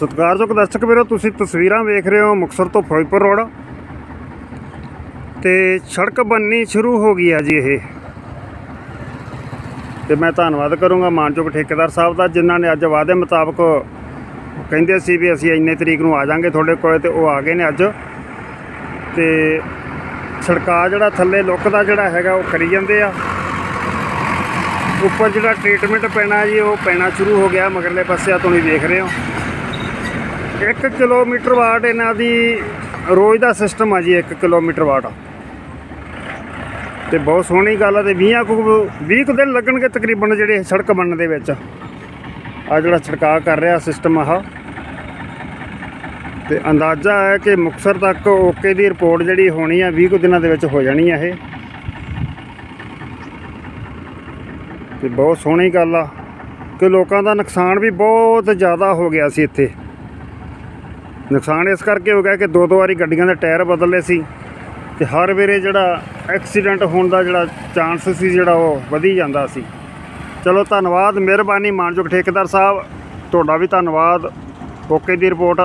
ਸਤਿਕਾਰਯੋਗ ਦਰਸ਼ਕ ਵੀਰੋ, ਤੁਸੀਂ ਤਸਵੀਰਾਂ ਵੇਖ ਰਹੇ ਹੋ ਮੁਕਤਸਰ ਤੋਂ ਫਿਰੋਜ਼ਪੁਰ ਰੋਡ। ਤੇ ਸੜਕ ਬਣਨੀ ਸ਼ੁਰੂ ਹੋ ਗਈ ਆ ਜੀ ਇਹ। ਤੇ ਮੈਂ ਧੰਨਵਾਦ ਕਰੂੰਗਾ ਮਾਨਯੋਗ ਠੇਕੇਦਾਰ ਸਾਹਿਬ ਦਾ, ਜਿਨ੍ਹਾਂ ਨੇ ਅੱਜ ਵਾਅਦੇ ਮੁਤਾਬਕ ਕਹਿੰਦੇ ਸੀ ਵੀ ਅਸੀਂ ਇੰਨੇ ਤਰੀਕ ਨੂੰ ਆ ਜਾਾਂਗੇ ਤੁਹਾਡੇ ਕੋਲੇ ਤੇ ਉਹ ਆ ਗਏ ਨੇ ਅੱਜ। ਤੇ ਸੜਕਾ ਜਿਹੜਾ ਥੱਲੇ ਲੁੱਕ ਦਾ ਜਿਹੜਾ ਹੈਗਾ ਉਹ ਕਰੀ ਜਾਂਦੇ ਆ। ਉੱਪਰ ਜਿਹੜਾ ਟ੍ਰੀਟਮੈਂਟ ਪੈਣਾ ਜੀ, ਉਹ ਪੈਣਾ ਸ਼ੁਰੂ ਹੋ ਗਿਆ, ਮਗਰਲੇ ਪਾਸੇ ਆ ਤੁਸੀਂ ਵੇਖ ਰਹੇ ਹੋ। 1 ਕਿਲੋਮੀਟਰ ਵਾਟ ਇਹਨਾਂ ਦੀ ਰੋਜ਼ ਦਾ ਸਿਸਟਮ ਆ ਜੀ 1 ਕਿਲੋਮੀਟਰ ਵਾਟ। ਤੇ ਬਹੁਤ ਸੋਹਣੀ ਗੱਲ ਆ ਤੇ 20 ਕੁ 20 ਕੁ ਦਿਨ ਲੱਗਣਗੇ ਤਕਰੀਬਨ ਜਿਹੜੇ ਸੜਕ ਬਣਨ ਦੇ ਵਿੱਚ। ਆ ਜਿਹੜਾ ਛੜਕਾਅ ਕਰ ਰਿਹਾ ਸਿਸਟਮ ਆਹ। ਤੇ ਅੰਦਾਜ਼ਾ ਹੈ ਕਿ ਮੁਕਸਰ ਤੱਕ ਓਕੇ ਦੀ ਰਿਪੋਰਟ ਜਿਹੜੀ ਹੋਣੀ ਆ 20 ਕੁ ਦਿਨਾਂ ਦੇ ਵਿੱਚ ਹੋ ਜਾਣੀ ਆ ਇਹ। ਤੇ ਬਹੁਤ ਸੋਹਣੀ ਗੱਲ ਆ ਕਿ ਲੋਕਾਂ ਦਾ ਨੁਕਸਾਨ ਵੀ ਬਹੁਤ ਜ਼ਿਆਦਾ ਹੋ ਗਿਆ ਸੀ ਇੱਥੇ। ਨੁਕਸਾਨ ਇਸ ਕਰਕੇ ਹੋ ਗਿਆ ਕਿ ਦੋ ਦੋ ਵਾਰੀ ਗੱਡੀਆਂ ਦੇ ਟਾਇਰ ਬਦਲੇ ਸੀ ਤੇ ਹਰ ਵੇਲੇ ਜਿਹੜਾ ਐਕਸੀਡੈਂਟ ਹੋਣ ਦਾ ਜਿਹੜਾ ਚਾਂਸ ਸੀ ਜਿਹੜਾ ਉਹ ਵਧੀ ਜਾਂਦਾ ਸੀ। ਚਲੋ ਧੰਨਵਾਦ, ਮਿਹਰਬਾਨੀ ਮਾਨਯੋਗ ਠੇਕੇਦਾਰ ਸਾਹਿਬ, ਤੁਹਾਡਾ ਵੀ ਧੰਨਵਾਦ। ਓਕੇ ਦੀ ਰਿਪੋਰਟ।